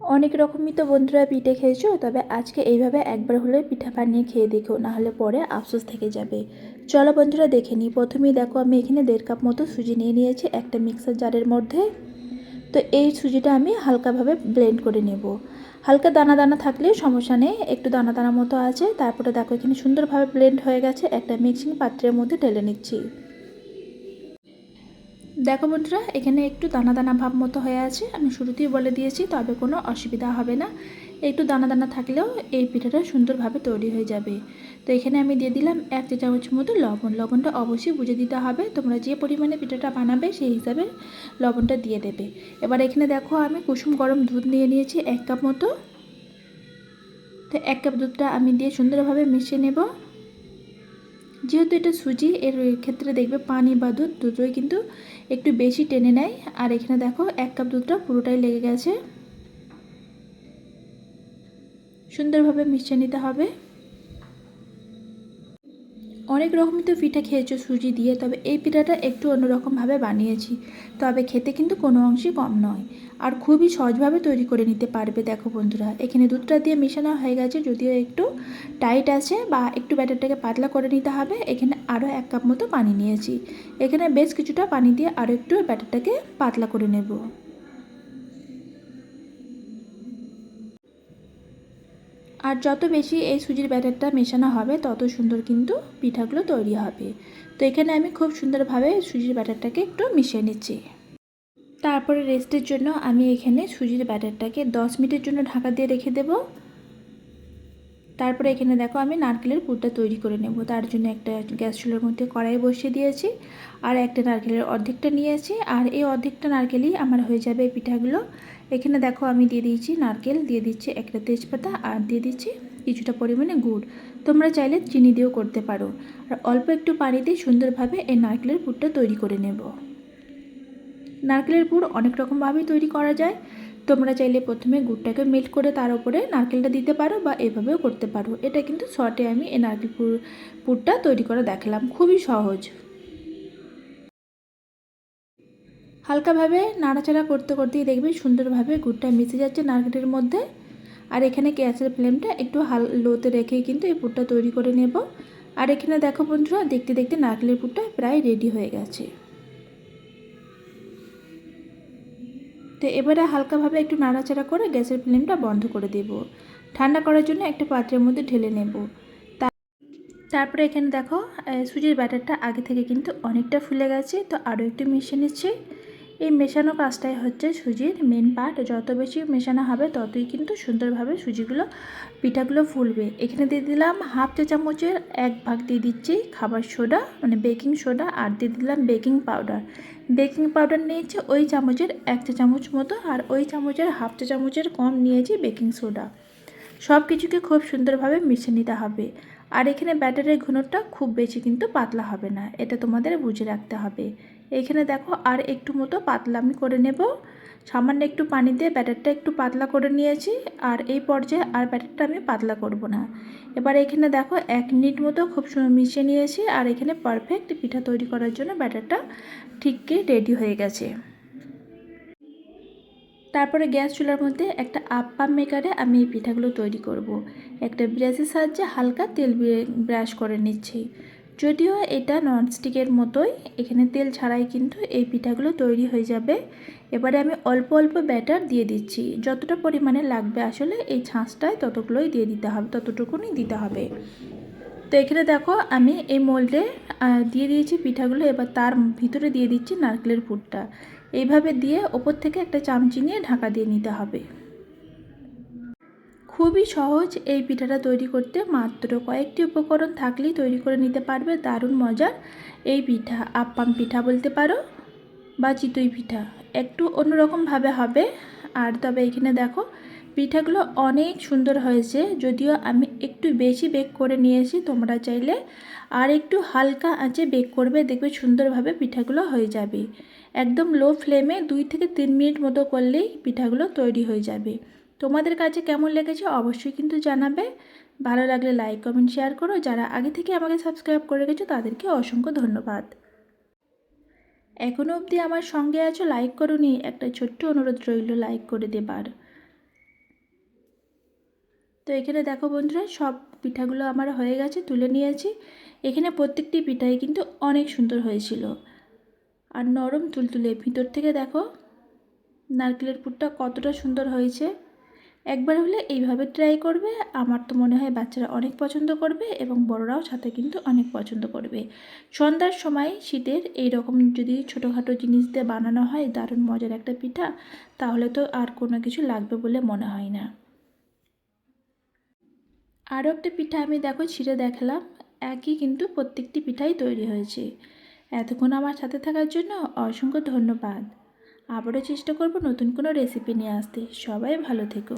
অনেক রকমই তো বন্ধুরা পিঠে খেয়েছো, তবে আজকে এইভাবে একবার হলে পিঠা বানিয়ে খেয়ে দেখো, নাহলে পরে আফসোস থেকে যাবে। চলো বন্ধুরা দেখে নিই। প্রথমেই দেখো, আমি এখানে দেড় কাপ মতো সুজি নিয়ে নিয়েছি একটা মিক্সার জারের মধ্যে। তো এই সুজিটা আমি হালকাভাবে ব্লেন্ড করে নেব। হালকা দানা দানা থাকলেও সমস্যা নেই, একটু দানা দানা মতো আছে। তারপরে দেখো, এখানে সুন্দরভাবে ব্লেন্ড হয়ে গেছে, একটা মিক্সিং পাত্রের মধ্যে ঢেলে নিচ্ছি। দেখো বন্ধুরা, এখানে একটু দানা দানা ভাব মতো হয়ে আছে। আমি শুরুতেই বলে দিয়েছি, তবে কোনো অসুবিধা হবে না। একটু দানা দানা থাকলেও এই পিঠাটা সুন্দরভাবে তৈরি হয়ে যাবে। তো এখানে আমি দিয়ে দিলাম এক চা চামচ মতো লবণ। লবণটা অবশ্যই বুঝে দিতে হবে, তোমরা যে পরিমাণে পিঠাটা বানাবে সেই হিসাবে লবণটা দিয়ে দেবে। এবার এখানে দেখো, আমি কুসুম গরম দুধ নিয়ে নিয়েছি এক কাপ মতো। তো এক কাপ দুধটা আমি দিয়ে সুন্দরভাবে মিশিয়ে নেব। যেহেতু এটা সুজি, এর ক্ষেত্রে দেখবে পানি বা দুধ দুটোই কিন্তু একটু বেশি টেনে নেয়। আর এখানে দেখো, এক কাপ দুধটা পুরোটাই লেগে গেছে। সুন্দরভাবে মিশিয়ে নিতে হবে। অনেক রকমই তো পিঠা খেয়েছো সুজি দিয়ে, তবে এই পিঠাটা একটু অন্যরকমভাবে বানিয়েছি। তবে খেতে কিন্তু কোনো অংশই কম নয়। আর খুবই সহজভাবে তৈরি করে নিতে পারবে, দেখো বন্ধুরা। এখানে দুধটা দিয়ে মেশানো হয়ে গেছে, যদিও একটু টাইট আছে বা একটু ব্যাটারটাকে পাতলা করে নিতে হবে। এখানে আরও এক কাপ মতো পানি নিয়েছি। এখানে বেশ কিছুটা পানি দিয়ে আরও একটু ব্যাটারটাকে পাতলা করে নেব। আর যত বেশি এই সুজির ব্যাটারটা মেশানো হবে, তত সুন্দর কিন্তু পিঠাগুলো তৈরি হবে। তো এখানে আমি খুব সুন্দরভাবে সুজির ব্যাটারটাকে একটু মিশিয়ে নিচ্ছি। তারপরে রেস্টের জন্য আমি এখানে সুজির ব্যাটারটাকে দশ মিনিটের জন্য ঢাকা দিয়ে রেখে দেব। তারপরে এখানে দেখো আমি নারকেলের পুরটা তৈরি করে নেব। তার জন্য একটা গ্যাস চুলার মধ্যে কড়াই বসিয়ে দিয়েছি আর একটা নারকেলের অর্ধেকটা নিয়েছি। আর এই অর্ধেকটা নারকেলই আমার হয়ে যাবে পিঠাগুলো। এখানে দেখো আমি দিয়ে দিয়েছি নারকেল, দিয়ে দিচ্ছি একটা তেজপাতা আর দিয়ে দিচ্ছি কিছুটা পরিমাণে গুড়। তোমরা চাইলে চিনি দিয়েও করতে পারো। আর অল্প একটু পানি দিয়ে সুন্দরভাবে এই নারকেলের পুরটা তৈরি করে নেব। নারকেলের পুর অনেক রকমভাবেই তৈরি করা যায়। তোমরা চাইলে প্রথমে গুড়টাকে মেল্ট করে তার উপরে নারকেলটা দিতে পারো বা এভাবেও করতে পারো। এটা কিন্তু শর্টে আমি এই নারকেল পুর, পুরটা তৈরি করে দেখালাম। খুবই সহজ। হালকাভাবে নাড়াচাড়া করতে করতেই দেখবে সুন্দরভাবে গুড়টা মিশে যাচ্ছে নারকেলের মধ্যে। আর এখানে গ্যাসের ফ্লেমটা একটু হাল, লোতে রেখেই কিন্তু এই পুরটা তৈরি করে নেব। আর এখানে দেখো বন্ধুরা, দেখতে দেখতে নারকেলের পুরটা প্রায় রেডি হয়ে গেছে। তো এবারে হালকাভাবে একটু নাড়াচাড়া করে গ্যাসের ফ্লেমটা বন্ধ করে দেব। ঠান্ডা করার জন্য একটা পাত্রের মধ্যে ঢেলে নেব। তারপরে এখানে দেখো সুজির ব্যাটারটা আগে থেকে কিন্তু অনেকটা ফুলে গেছে। তো আরও একটু মিশিয়ে নিচ্ছি। এই মেশানো কাজটাই হচ্ছে সুজির মেন পার্ট যত বেশি মেশানো হবে, ততই কিন্তু সুন্দরভাবে সুজিগুলো, পিঠাগুলো ফুলবে। এখানে দিয়ে দিলাম হাফ চা চামচের এক ভাগ দিয়ে দিচ্ছি খাবার সোডা মানে বেকিং সোডা, আর দিয়ে দিলাম বেকিং পাউডার বেকিং পাউডার নিয়েছি ওই চামচের এক চা চামচ মতো, আর ওই চামচের হাফ চা চামচের কম নিয়েছি বেকিং সোডা। সব কিছুকে খুব সুন্দরভাবে মিশিয়ে নিতে হবে। আর এখানে ব্যাটারের ঘনটা খুব বেশি কিন্তু পাতলা হবে না, এটা তোমাদের বুঝে রাখতে হবে। এখানে দেখো আর একটু মতো পাতলা আমি করে নেব। সামান্য একটু পানি দিয়ে ব্যাটারটা একটু পাতলা করে নিয়েছি আর এই পর্যায়ে আর ব্যাটারটা আমি পাতলা করব না। এবার এখানে দেখো এক মিনিট মতো খুব মিশিয়ে নিয়েছি আর এখানে পারফেক্ট পিঠা তৈরি করার জন্য ব্যাটারটা ঠিকই রেডি হয়ে গেছে। তারপরে গ্যাস চুলার মধ্যে একটা আপ্পাম মেকারে আমি এই পিঠাগুলো তৈরি করব। একটা ব্রাশের সাহায্যে হালকা তেল ব্রাশ করে নিচ্ছি। যদিও এটা ননস্টিকের মতোই, এখানে তেল ছাড়াই কিন্তু এই পিঠাগুলো তৈরি হয়ে যাবে। এবারে আমি অল্প অল্প ব্যাটার দিয়ে দিচ্ছি। যতটা পরিমাণে লাগবে আসলে এই ছাঁচটায় ততগুলোই দিয়ে দিতে হবে ততটুকুনি দিতে হবে। তো এখানে দেখো আমি এই মোল্ডে দিয়ে দিয়েছি পিঠাগুলো, এবার তার ভিতরে দিয়ে দিচ্ছি নারকেলের পুরটা। এইভাবে দিয়ে ওপর থেকে একটা চামচি নিয়ে ঢাকা দিয়ে নিতে হবে। খুবই সহজ এই পিঠাটা তৈরি করতে। মাত্র কয়েকটি উপকরণ থাকলেই তৈরি করে নিতে পারবে। দারুণ মজার এই পিঠা। আপ্পাম পিঠা বলতে পারো বা চিতই পিঠা। একটু অন্যরকমভাবে হবে। আর তবে এখানে দেখো, পিঠাগুলো অনেক সুন্দর হয়েছে। যদিও আমি একটু বেশি বেক করে নিয়েছি। তোমরা চাইলে আর একটু হালকা আঁচে বেক করবে। দেখবে সুন্দরভাবে পিঠাগুলো হয়ে যাবে। একদম লো ফ্লেমে দুই থেকে তিন মিনিট মতো করলেই পিঠাগুলো তৈরি হয়ে যাবে। তোমাদের কাছে কেমন লেগেছে অবশ্যই কিন্তু জানাবে। ভালো লাগলে লাইক কমেন্ট শেয়ার করো। যারা আগে থেকে আমাকে সাবস্ক্রাইব করে রেখেছো, তাদেরকে অসংখ্য ধন্যবাদ। এখনও অবধি আমার সঙ্গে আছো লাইক করুনি, একটা ছোট্ট অনুরোধ রইল লাইক করে দেবার। তো এখানে দেখো বন্ধুরা, সব পিঠাগুলো আমার হয়ে গেছে, তুলে নিয়েছি। এখানে প্রত্যেকটি পিঠাই কিন্তু অনেক সুন্দর হয়েছিল। আর নরম তুলতুলে, ভিতর থেকে দেখো, নারকেলের পুরটা কতটা সুন্দর হয়েছে। একবার হলে এইভাবে ট্রাই করবে। আমার তো মনে হয় বাচ্চারা অনেক পছন্দ করবে এবং বড়রাও সাথে কিন্তু অনেক পছন্দ করবে। সন্ধ্যার সময় শীতের এই রকম যদি ছোটোখাটো জিনিস দিয়ে বানানো হয়, দারুণ মজার একটা পিঠা, তাহলে তো আর কোনো কিছু লাগবে বলে মনে হয় না। আরও একটা পিঠা আমি দেখো, ছিঁড়ে দেখলাম। একই কিন্তু প্রত্যেকটি পিঠাই তৈরি হয়েছে। এতক্ষণ আমার সাথে থাকার জন্য অসংখ্য ধন্যবাদ। আবারও চেষ্টা করব নতুন কোনো রেসিপি নিয়ে আসতে। সবাই ভালো থেকো।